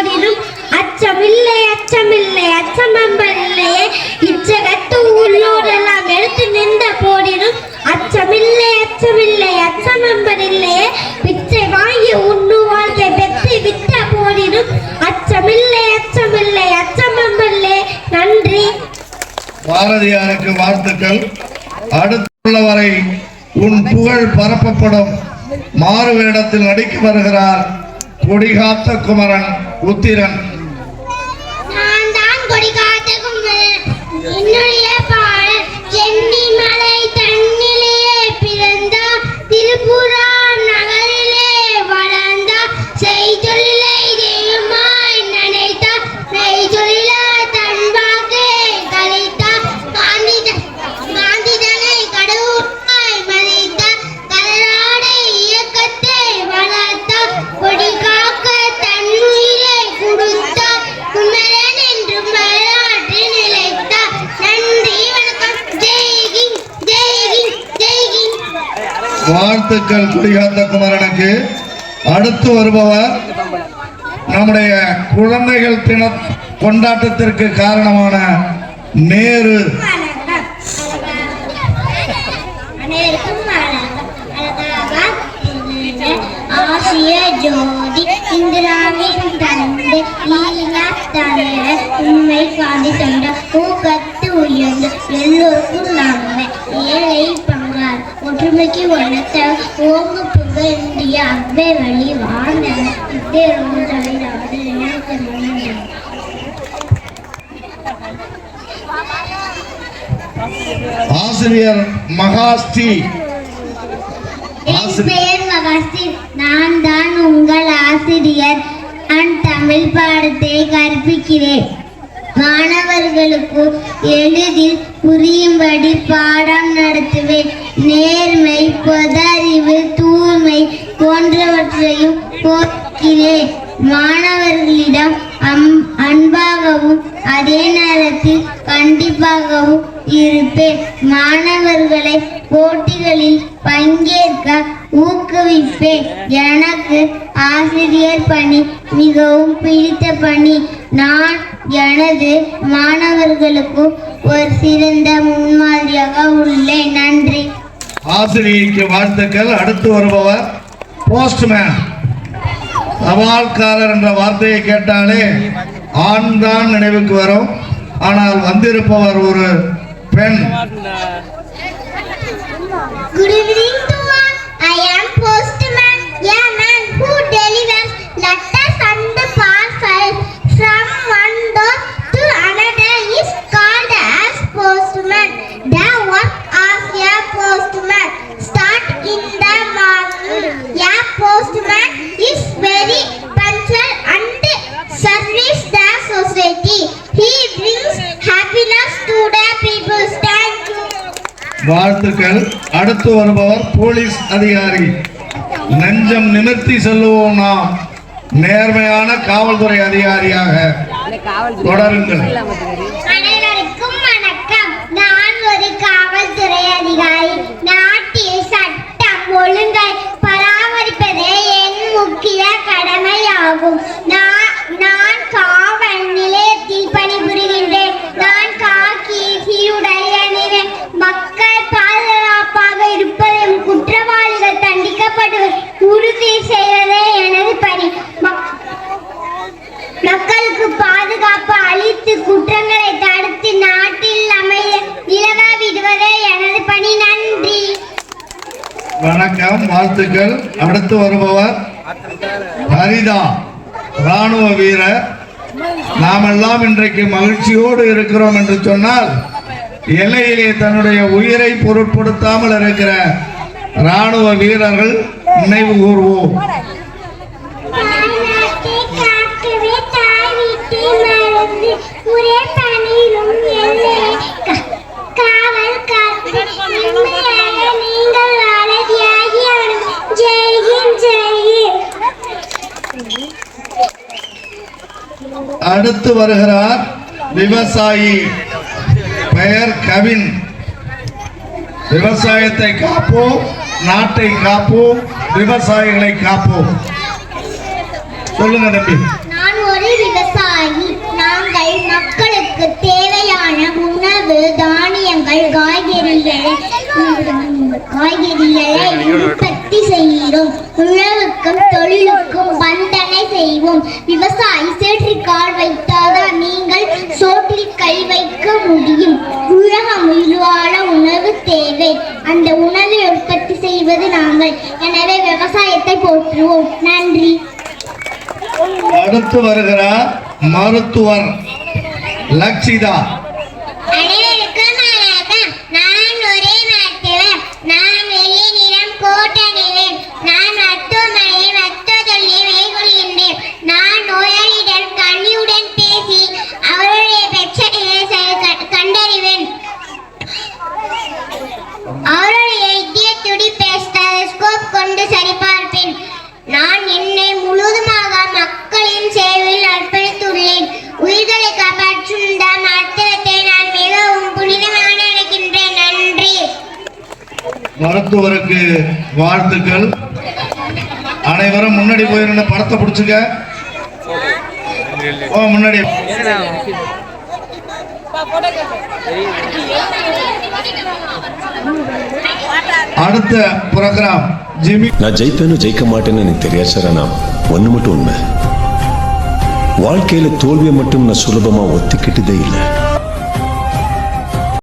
போதிலும் அச்சமில்லை அச்சமில்லை அச்சமம்பரில்லையே இச்சகத்து உள்ளோரெல்லாம் எடுத்து நின்ற போதிலும் அச்சமில்லை அச்சமில்லை அச்சமம்பரில்லையே பிச்சை வாங்கி உண்ணு வாழ்க்கை பெற்று விட்ட போதிலும் அச்சமில்லை அச்சமில்லை அச்சமம்பரில்லை நன்றி. பாரதியாருக்கு வாழ்த்துக்கள். அடுத்துள்ள வரை உன் புகழ் பரப்பப்படும். மாறு வேடத்தில் நடிக்க வருகிறார் கொடிகாத்த குமரன் உத்திரன். நான் தான் கொடிகாத்த குமரன். வாழ்த்துக்கள் குடிகாந்த குமரனுக்கு. அடுத்து வருபவர் நம்முடைய குழந்தைகள் தின கொண்டாட்டத்திற்கு காரணமான நேரு. ஆசிய ஜோதி இந்திராவின் தந்தை ஈனா தலைவர் உண்மை தொண்ட ஊக்கத்து உயர்ந்து வழி வாழ்ந்த இத்தே தலைநாடு எனக்கு மன்னன் ஆசிரியர் மகாஸ்ரீ என் பெயர் மகாஸ்ரீ நான் தான் உங்கள் ஆசிரியர். நான் தமிழ் பாடத்தை கற்பிக்கிறேன். மாணவர்களுக்கு எளிதில் புரியும்படி பாடம் நடத்துவேன். நேர்மை பொதறிவு தூய்மை போன்றவற்றையும் போக்கிறேன் மாணவர்களிடம் அம்- அன்பாகவும் அதே நேரத்தில் கண்டிப்பாகவும் இருப்பேன். மாணவர்களை போட்டிகளில் பங்கேற்க ஊக்குவிப்பேன். எனக்கு ஆசிரியர் பணி மிகவும் பிடித்த பணி. நான் எனது மாணவர்களுக்கும் ஒரு சிறந்த முன்மாதிரியாக உள்ளேன். நன்றி. ஆசிரியைக்கு வாழ்த்துக்கள். அடுத்து வருபவர் போஸ்ட்மேன் தபால்காரர் என்ற வார்த்தையை கேட்டாலே ஆண் தான் நினைவுக்கு வரும். ஆனால் வந்திருப்பவர் ஒரு பெண். வாழ்த்துக்கள். அடுத்து வருபவர் போலீஸ் அதிகாரி. நெஞ்சம் நிமிர்த்தி செல்லுவோம் நாம். நேர்மையான காவல்துறை அதிகாரியாக. தொடருங்கள். வணக்கம் வாழ்த்துக்கள். அடுத்து வருபவர் ஹரிதா ராணுவ வீரர். நாமெல்லாம் இன்றைக்கு மகிழ்ச்சியோடு இருக்கிறோம் என்று சொன்னால் எல்லையிலே தன்னுடைய உயிரை பொருட்படுத்தாமல் இருக்கிற ராணுவ வீரர்கள் நினைவு கூறுவோம் அடுத்து வருகிறார் விவசாயி பெயர் கவின். விவசாயத்தை காப்போம் நாட்டை காப்போம் விவசாயிகளை காப்போம். சொல்லுங்க தம்பி. நான் ஒரு விவசாயி. நாங்கள் மக்களுக்கு தேவையான உணவு தானியங்கள் காய்கறிகளை காய்கறிகளை உற்பத்தி செய்கிறோம். உழவுக்கும் தொழிலுக்கும் செய்வோம். விவசாயி சேற்றி கால் வைத்தாதான் நீங்கள் சோற்றில் கை வைக்க முடியும். உலகம் உயிர்வாழ உணவு தேவை. அந்த உணவை உற்பத்தி செய்வது நாங்கள். எனவே விவசாயத்தை போற்றுவோம். நன்றி. அடுத்து வருகிறார் மருத்துவர் லக்ஷிதா. கொண்டு சரிபார்ப்பேன். நான் என்னை முழுவதுமாக மக்களின் சேவையில் அர்ப்பணித்துள்ளேன். உயிர்களை காப்பாற்றும் மருத்துவத்தை நான் மிகவும் புனிதமாக நினைக்கின்றேன். நன்றி. மருத்துவருக்கு வாழ்த்துக்கள். அனைவரும் முன்னாடி போயிருந்த படத்தை பிடிச்சுக்க. ஓ முன்னாடி. அடுத்த ப்ரோக்ராம் நான் ஜெயிப்பேனோ ஜெயிக்க மாட்டேன்னு எனக்கு தெரியாது சார் ஆனால் ஒன்று மட்டும் உண்மை. வாழ்க்கையில் தோல்வியை மட்டும் நான் சுலபமாக ஒத்துக்கிட்டதே இல்லை.